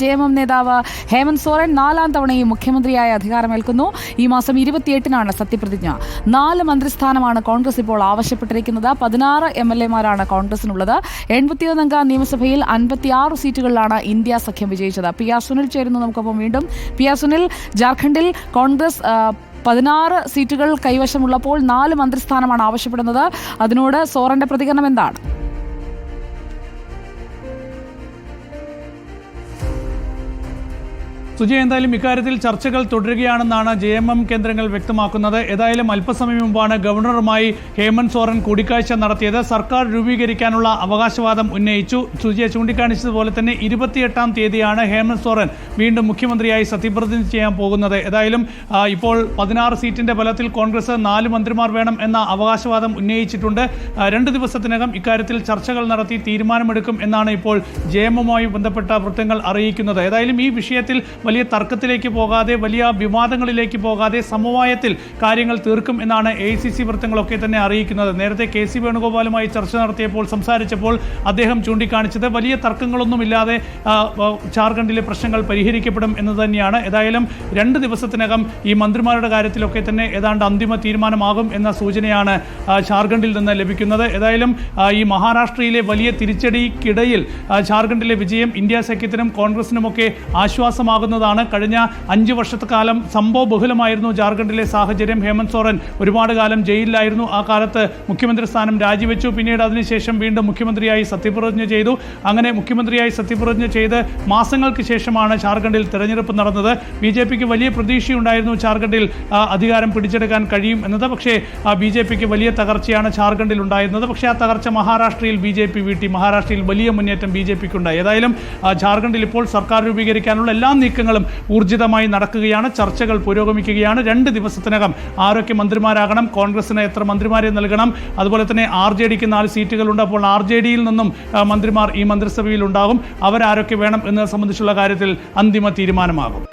J M M നേതാവ് ഹേമന്ത് സോറൻ നാലാം തവണയും മുഖ്യമന്ത്രിയായി അധികാരമേൽക്കുന്നു. ഈ മാസം ഇരുപത്തിയെട്ടിനാണ് സത്യപ്രതിജ്ഞ. നാല് മന്ത്രിസ്ഥാനമാണ് കോൺഗ്രസ് ഇപ്പോൾ ആവശ്യപ്പെട്ടിരിക്കുന്നത്. പതിനാറ് എം എൽ എമാരാണ് കോൺഗ്രസിനുള്ളത്. എൺപത്തിയൊന്നംഗ നിയമസഭയിൽ അൻപത്തിയാറ് സീറ്റുകളിലാണ് ഇന്ത്യ സഖ്യം വിജയിച്ചത്. പി ആർ സുനിൽ ചേരുന്നു നമുക്കൊപ്പം വീണ്ടും. പി ആർ സുനിൽ ജാർഖണ്ഡിൽ കോൺഗ്രസ് പതിനാറ് സീറ്റുകൾ കൈവശമുള്ളപ്പോൾ നാല് മന്ത്രിസ്ഥാനമാണ് ആവശ്യപ്പെടുന്നത്. അതിനോട് സോറന്റെ പ്രതികരണം എന്താണ്? സുജയ എന്തായാലും ഇക്കാര്യത്തിൽ ചർച്ചകൾ തുടരുകയാണെന്നാണ് ജെ എം എം കേന്ദ്രങ്ങൾ വ്യക്തമാക്കുന്നത്. ഏതായാലും അല്പസമയം മുമ്പാണ് ഗവർണറുമായി ഹേമന്ത് സോറൻ കൂടിക്കാഴ്ച നടത്തിയത്. സർക്കാർ രൂപീകരിക്കാനുള്ള അവകാശവാദം ഉന്നയിച്ചു. സുജയ ചൂണ്ടിക്കാണിച്ചതുപോലെ തന്നെ ഇരുപത്തിയെട്ടാം തീയതിയാണ് ഹേമന്ത് സോറൻ വീണ്ടും മുഖ്യമന്ത്രിയായി സത്യപ്രതിജ്ഞ ചെയ്യാൻ പോകുന്നത്. ഏതായാലും ഇപ്പോൾ പതിനാറ് സീറ്റിന്റെ ബലത്തിൽ കോൺഗ്രസ് നാല് മന്ത്രിമാർ വേണം എന്ന അവകാശവാദം ഉന്നയിച്ചിട്ടുണ്ട്. രണ്ട് ദിവസത്തിനകം ഇക്കാര്യത്തിൽ ചർച്ചകൾ നടത്തി തീരുമാനമെടുക്കും എന്നാണ് ഇപ്പോൾ ജെ എമ്മുമായി ബന്ധപ്പെട്ട വൃത്തങ്ങൾ അറിയിക്കുന്നത്. ഏതായാലും ഈ വിഷയത്തിൽ വലിയ തർക്കത്തിലേക്ക് പോകാതെ വലിയ വിവാദങ്ങളിലേക്ക് പോകാതെ സമവായത്തിൽ കാര്യങ്ങൾ തീർക്കും എന്നാണ് എ സി സി വൃത്തങ്ങളൊക്കെ തന്നെ അറിയിക്കുന്നത്. നേരത്തെ കെ സി വേണുഗോപാലുമായി ചർച്ച നടത്തിയപ്പോൾ സംസാരിച്ചപ്പോൾ അദ്ദേഹം ചൂണ്ടിക്കാണിച്ചത് വലിയ തർക്കങ്ങളൊന്നുമില്ലാതെ ജാർഖണ്ഡിലെ പ്രശ്നങ്ങൾ പരിഹരിക്കപ്പെടും എന്ന് തന്നെയാണ്. ഏതായാലും രണ്ട് ദിവസത്തിനകം ഈ മന്ത്രിമാരുടെ കാര്യത്തിലൊക്കെ തന്നെ ഏതാണ്ട് അന്തിമ തീരുമാനമാകും എന്ന സൂചനയാണ് ജാർഖണ്ഡിൽ നിന്ന് ലഭിക്കുന്നത്. ഏതായാലും ഈ മഹാരാഷ്ട്രയിലെ വലിയ തിരിച്ചടിക്കിടയിൽ ജാർഖണ്ഡിലെ വിജയം ഇന്ത്യ സഖ്യത്തിനും കോൺഗ്രസിനുമൊക്കെ ആശ്വാസമാകുന്നതാണ് കഴിഞ്ഞ അഞ്ച് വർഷത്തെ കാലം സംഭവ ബഹുലമായിരുന്നു ജാർഖണ്ഡിലെ സാഹചര്യം. ഹേമന്ത് സോറൻ ഒരുപാട് കാലം ജയിലിലായിരുന്നു. ആ കാലത്ത് മുഖ്യമന്ത്രി സ്ഥാനം രാജിവെച്ചു. പിന്നീട് അതിനുശേഷം വീണ്ടും മുഖ്യമന്ത്രിയായി സത്യപ്രതിജ്ഞ ചെയ്തു. അങ്ങനെ മുഖ്യമന്ത്രിയായി സത്യപ്രതിജ്ഞ ചെയ്ത് മാസങ്ങൾക്ക് ശേഷമാണ് ജാർഖണ്ഡിൽ തെരഞ്ഞെടുപ്പ് നടന്നത്. ബി ജെ പിക്ക് വലിയ പ്രതീക്ഷയുണ്ടായിരുന്നു ജാർഖണ്ഡിൽ അധികാരം പിടിച്ചെടുക്കാൻ കഴിയും എന്നത്. പക്ഷേ ബി ജെ പിക്ക് വലിയ തകർച്ചയാണ് ജാർഖണ്ഡിൽ ഉണ്ടായിരുന്നത്. പക്ഷേ ആ തകർച്ച മഹാരാഷ്ട്രയിൽ ബി ജെ പി വീട്ടി. മഹാരാഷ്ട്രയിൽ വലിയ മുന്നേറ്റം ബി ജെ പിക്ക് ഉണ്ടായി ഏതായാലും ജാർഖണ്ഡിൽ ഇപ്പോൾ സർക്കാർ രൂപീകരിക്കാനുള്ള എല്ലാ നീക്കങ്ങളും ഊർജിതമായി നടക്കുകയാണ്. ചർച്ചകൾ പുരോഗമിക്കുകയാണ്. രണ്ട് ദിവസത്തിനകം ആരൊക്കെ മന്ത്രിമാരാകണം കോൺഗ്രസിന് എത്ര മന്ത്രിമാരെ നൽകണം? അതുപോലെ തന്നെ ആർ ജെ ഡിക്ക് നാല് സീറ്റുകളുണ്ട്. അപ്പോൾ ആർ ജെ ഡിയിൽ നിന്നും മന്ത്രിമാർ ഈ മന്ത്രിസഭയിൽ ഉണ്ടാകും. അവരാരൊക്കെ വേണം എന്നത് സംബന്ധിച്ചുള്ള കാര്യത്തിൽ അന്തിമ തീരുമാനമാകും.